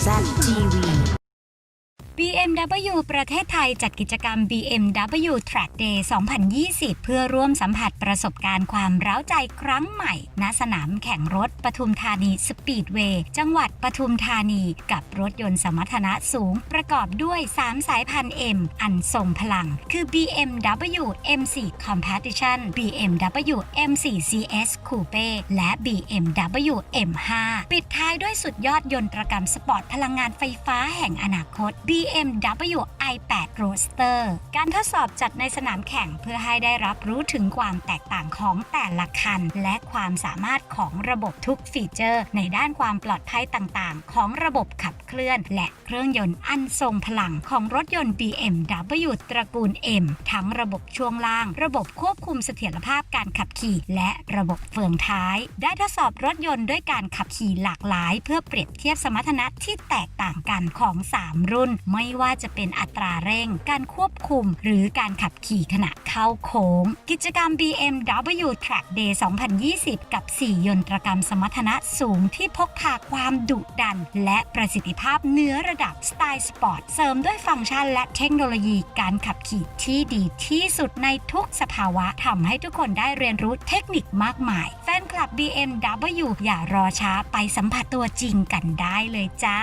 Zach TV. BMW ประเทศไทยจัดกิจกรรม BMW Track Day 2020 เพื่อร่วมสัมผัสประสบการณ์ความร้าวใจครั้งใหม่ ณ สนามแข่งรถปทุมธานีสปีดเวย์จังหวัดปทุมธานี กับรถยนต์สมรรถนะสูง ประกอบด้วย 3 สายพันธุ์ M อันทรงพลัง คือ BMW M4 Competition BMW M4 CS Coupe และ BMW M5 ปิดท้ายด้วยสุดยอดยนตรกรรมสปอร์ตพลังงานไฟฟ้าแห่งอนาคต BMW bmw i8 Roadster การทดสอบจัดในสนามแข่งเพื่อให้ได้รับรู้ถึงความแตกต่างของแต่ละคัน และความสามารถของระบบทุกฟีเจอร์ ในด้านความปลอดภัยต่างๆ ของระบบขับเคลื่อน และเครื่องยนต์อันทรงพลังของรถยนต์ BMW ตระกูล M ทั้งระบบช่วงล่าง ระบบควบคุมเสถียรภาพการขับขี่ และระบบเฟืองท้าย ได้ทดสอบรถยนต์ด้วยการขับขี่หลากหลาย เพื่อเปรียบเทียบสมรรถนะที่แตกต่างกันของ 3 รุ่นเไม่ว่าจะเป็นอัตราเร่ง การควบคุม หรือการขับขี่ขณะเข้าโค้ง กิจกรรม BMW Track Day 2020 กับ 4 ยนตรกรรมสมรรถนะสูงที่พกพาความดุดัน และประสิทธิภาพเนื้อระดับสไตล์สปอร์ต เสริมด้วยฟังก์ชันและเทคโนโลยีการขับขี่ที่ดีที่สุดในทุกสภาวะทำให้ทุกคนได้เรียนรู้เทคนิคมากมาย แฟนคลับ BMW อย่ารอช้าไปสัมผัสตัวจริงกันได้เลยจ้า